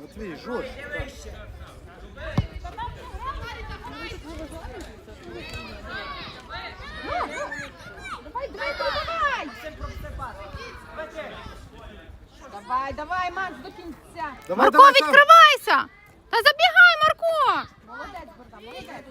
Матвій, вище. Давай, давай, давай! Давай, давай, Макс, до кінця. Давай, Марко, давай, сам. відкривайся! Та забігай, Марко! Молодець, Богдан, молодець.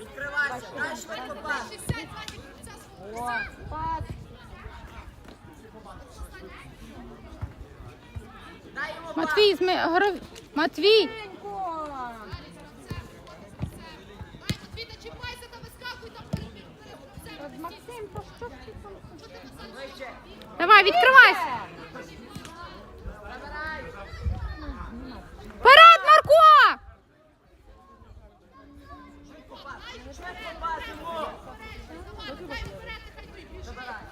Відкривайся. Дай швидко пас. О, пас. Дай йому пас. Матвій, зми... гро- Матвій! Давай, відкривайся! Вперед, Марко! Забирай.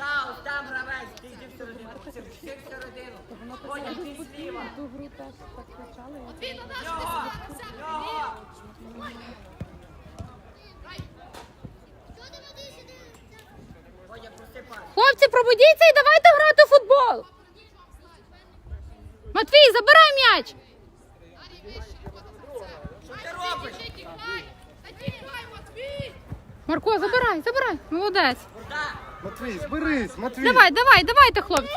Ось там гравець. Ти йди всередину. Максим, ти всередину. Коня, ти зліва. Ту гру теж так кричали. Його. Його. Коня, пусти пас. Хлопці, пробудіться і давайте грати в футбол! Матвій, забирай м'яч! Що ти робиш? Марко, забирай, забирай. Молодець. Матвій, зберись, Матвій. Давай, давай, давайте, хлопці.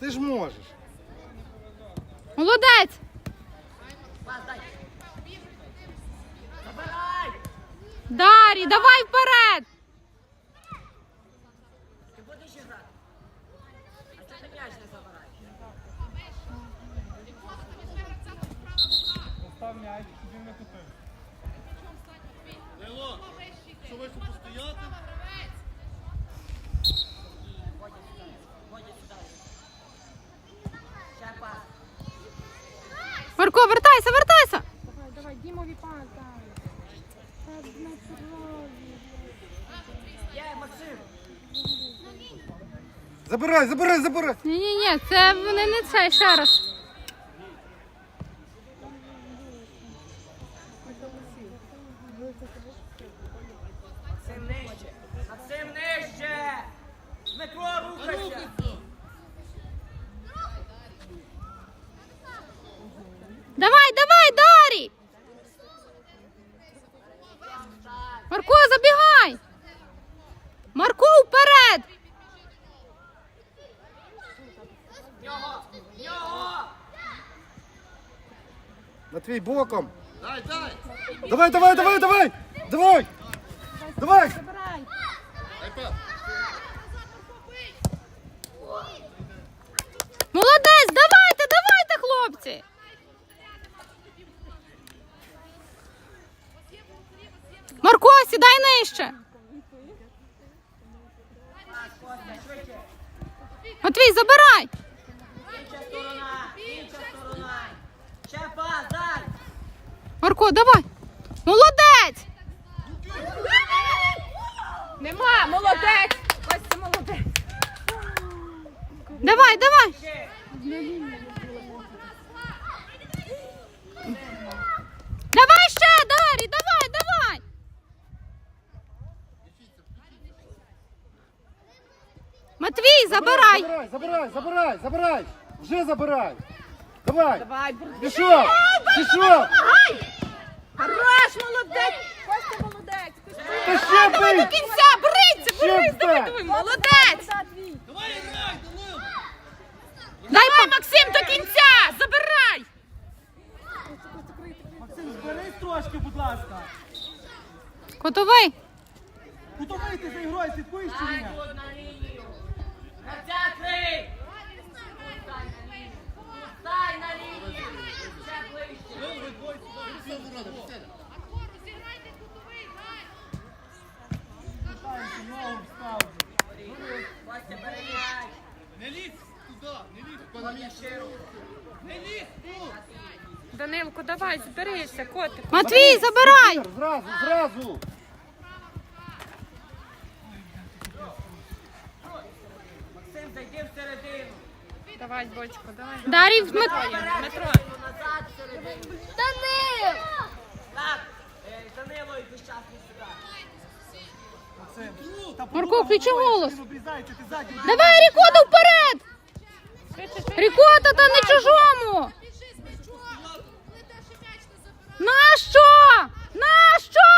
Ти ж можеш. Молодець. Дарі, давай вперед. Ти будеш грати? А чого ти м'яч не забираєш? Постав м'яч, Марко, вертайся, вертайся. Давай, давай, Дімові пас, дай. Та на крові. Є, Максим. Забирай, забирай, забирай. Ні, ні, ні, це вони не це ще раз. Максим нижче. Максим нижче. Дмитро, рухайся. Давай, давай, Дарі. Марко, забігай. Марко, вперед. В Нього. В Нього. Матвій, боком. Дай, дай! Давай, давай, давай, давай. Давай. Давай. Забирай. Молодець, давайте, давайте, хлопці. Марко, сідай нижче. Матвій, забирай. Інша сторона. Інша сторона. Ще пас, дай. Марко, давай. Молодець. Нема, молодець. Костя, молодець. Давай, давай. Давай ще, Дарі, давай, давай. Матвій, забирай. Забирай, забирай, забирай, забирай. Вже забирай. Давай. Давай. Пішов. Пішов. Хорош, молодець. Костя, молодець. Та ще До бий. кінця, бриться, брись, давай, давай, молодець. Давай, грай, Данил! Дай Максим до кінця, забирай. Максим, зберись трошки, будь ласка. Котовий. Кутовий ти за ігрою слідкуєш чи ні? Тут на лінію. Гравця три. Стай на лінію. Ще ближче. Ногу встав. Костя, бери м'яч. Не лізь туди, не лізь. Коня широко. Не лізь тут! Данилко, давай, зберися, котик. Матвій, забирай. Зразу, зразу. Максим, зайди всередину. Давай, бочку, давай. Дарій, Дмитро. Назад всередину. Данил! Так, Е, Данило, йди щас не сюди. Марко, включи голос. Обрізається, ти ззаді. Давай, Рікота, вперед! Рікота, та не чужому! Нащо? Нащо?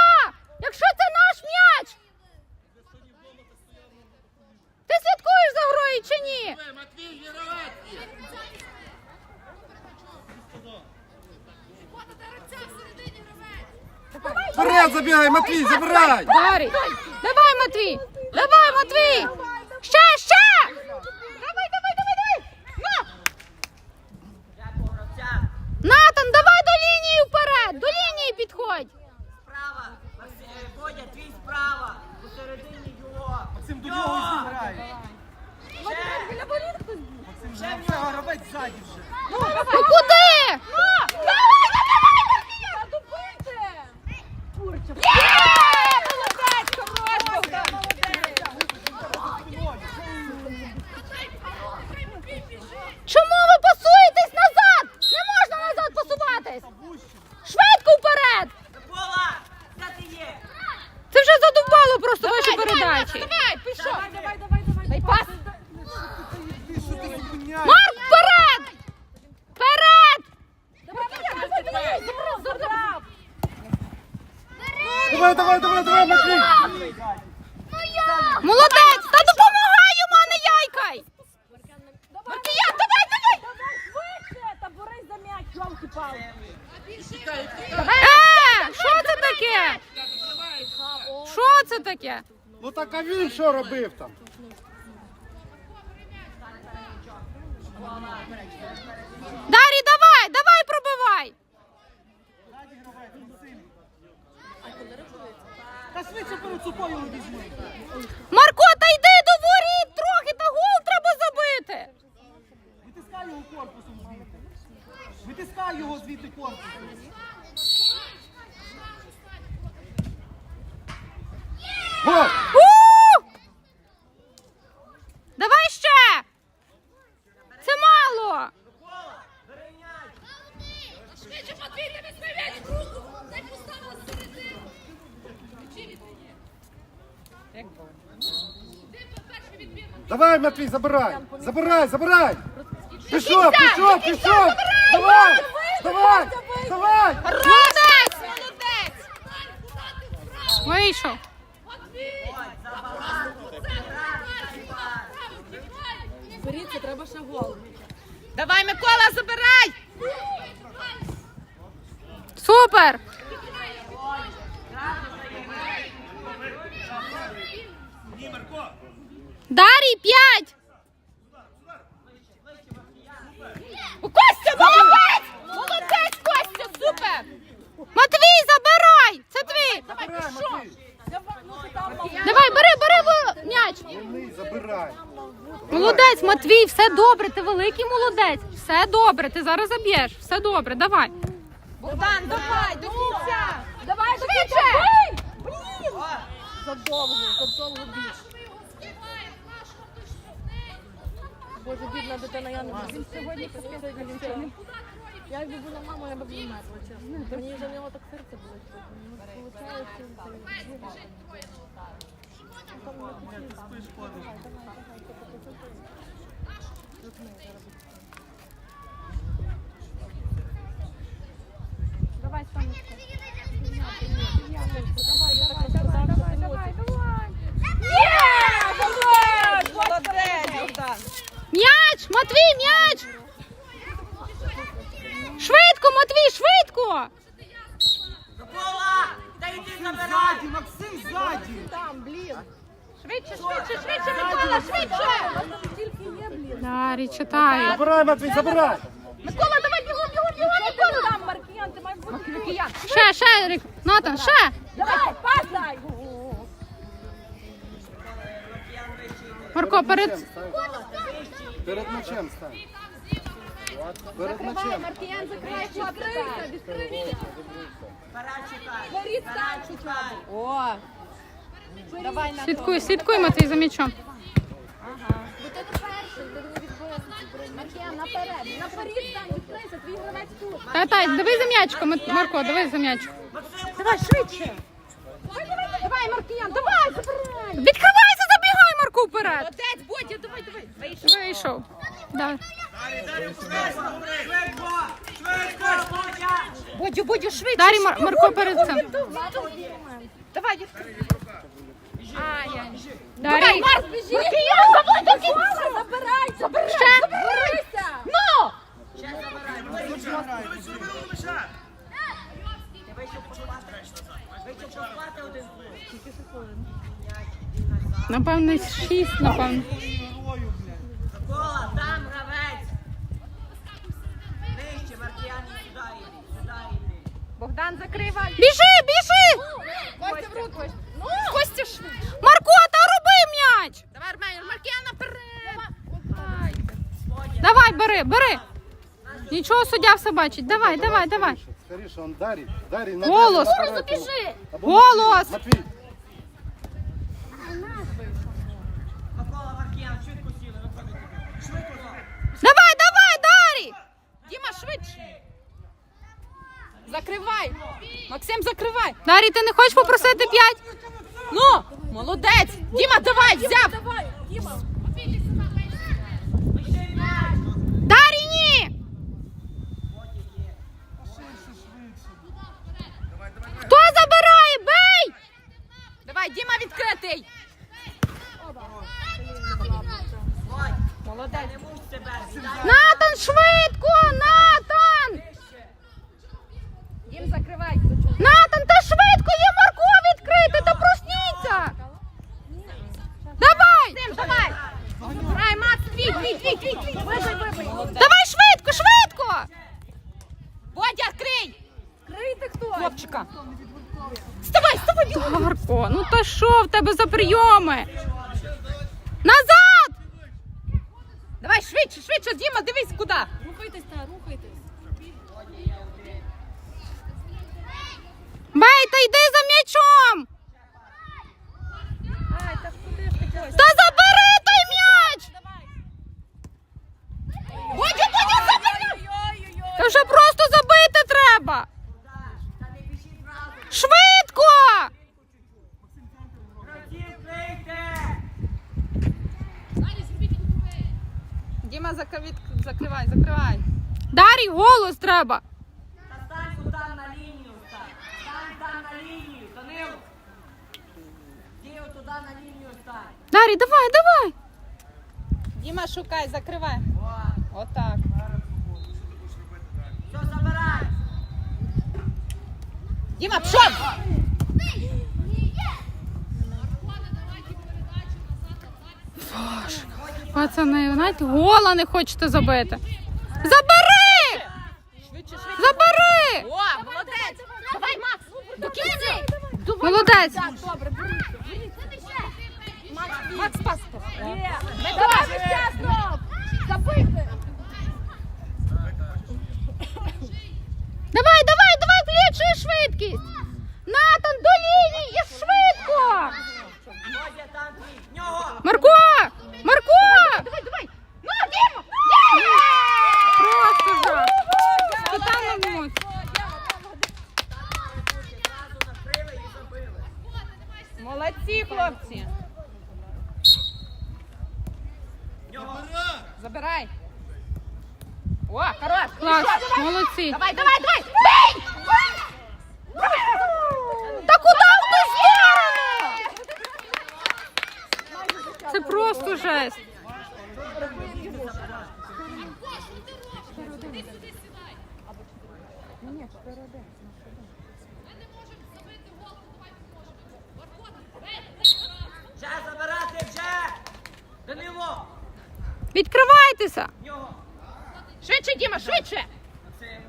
Якщо це наш м'яч? Ти слідкуєш за грою чи ні? Вперед забігай, Матвій, забирай! Давай, Матвій! Давай, Матвій! Ще, ще! Давай, давай, давай, давай! На! Дякую, гравцям. Натан, давай до лінії вперед! До лінії підходь! Справа. Максим, е, Бодя, твій справа. Посередині його. Максим до нього і зіграє. Ще. Вже все, гравець ззаді вже. Ну куди? Давай, давай, Є! Молодець, хорош, Богдан, Чому ви пасуєтесь назад? Не можна назад посуватись! Швидко вперед! Микола, де ти є? Це вже задовбало просто ваші передачі. Давай, пішов. Давай, давай, давай, давай. Дай пас. Ти що ти зупиняєш? Марк, вперед! Вперед! Забрав. Давай, давай, давай, давай, Матвій! Молодець! Та допомагай йому, а не яйкай! Маркіян, давай, давай! Давай швидше, та борись за м'яч, йолки-палки. Е, що це таке? Що це таке? Ну так а він що робив там? Дарі, давай, давай пробивай! Та швидше перед собою візьми. Марко, та йди до воріт трохи, та гол треба забити! Витискай його корпусом звідти. Витискай його звідти корпусом. Гол! У! Давай ще! Це мало! Давай, Матвій, забирай! Забирай, забирай! Пішов, пішов, пішов! Давай! Давай! Давай! Молодець! Вийшов. Беріться, треба ще гол. Давай, Микола, забирай! Супер! Дарій, п'ять! Костя, молодець! Молодець, Костя, супер! Матвій, забирай! Це твій! Матвій! Ну. Давай, бери, бери м'яч! Забирай! Молодець, Матвій, все добре, ти великий молодець. Все добре, ти зараз заб'єш. Все добре, давай. Богдан, давай, до кінця. Давай, Швидше! Блін! Задовго, задовго біж. Боже, бідна дитина, я не буду. Він сьогодні капець. Я якби була мама, я б мерзла, чесно. Мені за нього так серце було. Давай, Сонечко. Давай, давай, давай, давай, давай, давай. М'яч, Матвій, м'яч. Швидко, Матвій, швидко. Микола, та йди забирай. Ззаді, Максим, ззаді. Там, блін. Швидше, швидше, швидше, Микола, швидше. Там тільки є, блін. Дарі, читаю. Забирай, Матвій, забирай! Микола, давай бігом, бігом, бігом, Микола. Там, Маркіян, ти маєш бути. Ще, ще, Рик. Натан, ще. Давай, пас дай. Марко, перед... Перед м'ячем стань. Перед м'ячем. Маркіян, закривай. Беріть Пора сам чекай. О. Давай на Слідкуй, слідкуй, Матвій, за м'ячом. Бо ти не перший, ти не. Макіян, наперед. Наперед там відкрийся, твій гравець тут. Та, та, дивись за м'ячком, Марко, дивись за м'ячком. Давай, швидше. Давай, Маркіян, давай, забирай. Відкривайся, Марко, вперед. Молодець, Бодя, давай, давай. Вийшов. Вийшов. Да. Бодю, Бодю, швидко. Дарі Мар- Марко перед цим. Давай, відкрий. Ай, ай. Дарі. Давай, Марк, біжи. Марк, я. Забирай, забирай. Напевно, шість, напевно. Герою, там гравець. Нижче, Маркіян, сюди йди, сюди йди. Богдан, закривай. Біжи, біжи! Костя в руку. Ну. Костя швидше. Марко, та роби м'яч! Давай, Армен, Маркіян наперед. Давай, бери, бери. Нічого, суддя все бачить. Давай, давай, давай. Скоріше, он Дарі. Дарі, на Голос. Голос. Матвій. Микола, Маркіян, швидко сіли, виходите. Швидко. Давай, давай, Дарі! Діма, швидше. Закривай. Максим, закривай. Дарі, ти не хочеш попросити п'ять? Ну, молодець. Діма, давай, взяв. Дарі, ні! Хто забирає? Бей! Давай, Діма відкритий. Ой, Молодець. не муч себе, сідай. Натан, швидко! Натан! Дім, закривай. Натан, та швидко є Марко відкрити, та просніться! Давай! Дім, давай. Грай, Макс, твій, твій, твій, твій, твій. Вибий, вибий. Давай швидко, швидко! Бодя, крий. Крийте хто? Хлопчика. Вставай. Ну та що в тебе за прийоми? Назад! Давай, швидше, швидше, Діма, дивись куди. Рухайтесь, та, рухайтесь. Бей, та йди за м'ячом! Та забери той м'яч! Бодя, Бодя, забирай. Та вже просто забити треба! Та Діма, закривай, закривай, закривай. Дарій, голос треба! Та стань там на лінію, стань. Стань там на лінію, Данило. Дію туди на лінію стань. Дарій, давай, давай! Діма, шукай, закривай. О, Отак. все, забирай. Діма, пшов! Пацани, знаєте, гола не хочете забити. Забери! Забери! О, молодець. Давай, Макс, до кінця. Молодець! Добре, Макс, пас. Давай, чесно. Забити. Давай, давай, давай, включуй швидкість! Натан, до лінії швидко! Марко! Марко! Давай, давай. Ну, Діма. Просто жах! Тотально муть. Зразу накрили і забили. Молодці, хлопці. В нього. Забирай. О, хорош. Клас, Давай, давай, давай. Бей! Та куди в ту сторону? Це просто жесть. Вже. Данило. Відкривайтеся! Швидше, Діма, швидше. Максим.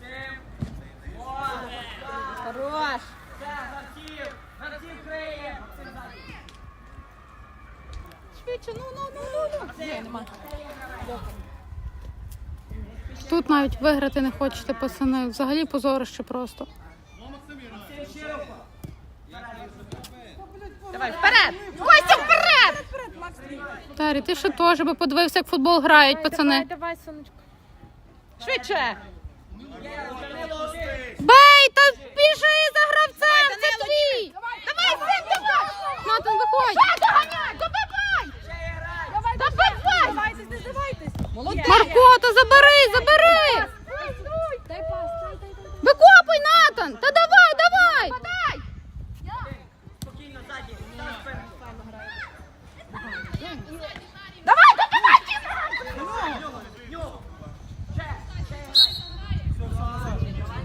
Максим. О, так. Хорош. Швидше, ну, ну, ну, ну. ну. Ні, нема. Тут навіть виграти не хочете, пацани. Взагалі позорище просто. Давай, вперед. Костя, вперед. Тарі, ти що теж би подивився, як футбол грають, пацани. давай, сонечко. Швидше! Бей, та біжи за гравцем, це твій! Давай, син, давай! Натан, виходь! Добивай! Добивай! Здавайтесь. Марко, та забери, забери! Дай пас, дай, дай, дай. Викопуй, Натан! Та давай! Спокійно, ззаді. Став вперед. Нього. Ще, ще грай.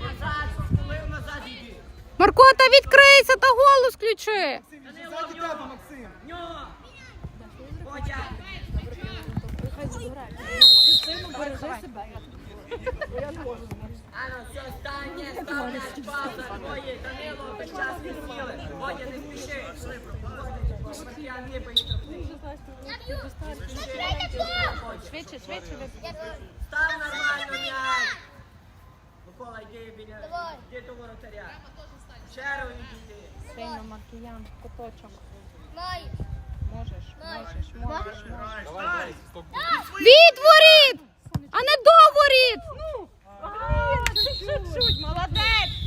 Назад, схилив назад іди. Марко, та відкрийся та голос включи! Данило, Ззаді в тебе, нього. Максим. В нього. Водя. Хай забирай. Сину бережи себе. Ано, все, стань, не став твої, Данило, весь час відсіли. Водя, не спіши. Маркіян, не поїхав. Швидше, швидше. Став нормально м'яч. Микола, йди біля, йди до воротаря. Червоні діти. Сильно маркіян, куточок. Маєш. Можеш, можеш, можеш, можеш. Давай, давай. Відворіт! А не доворіт! Ну, чуть-чуть Молодець!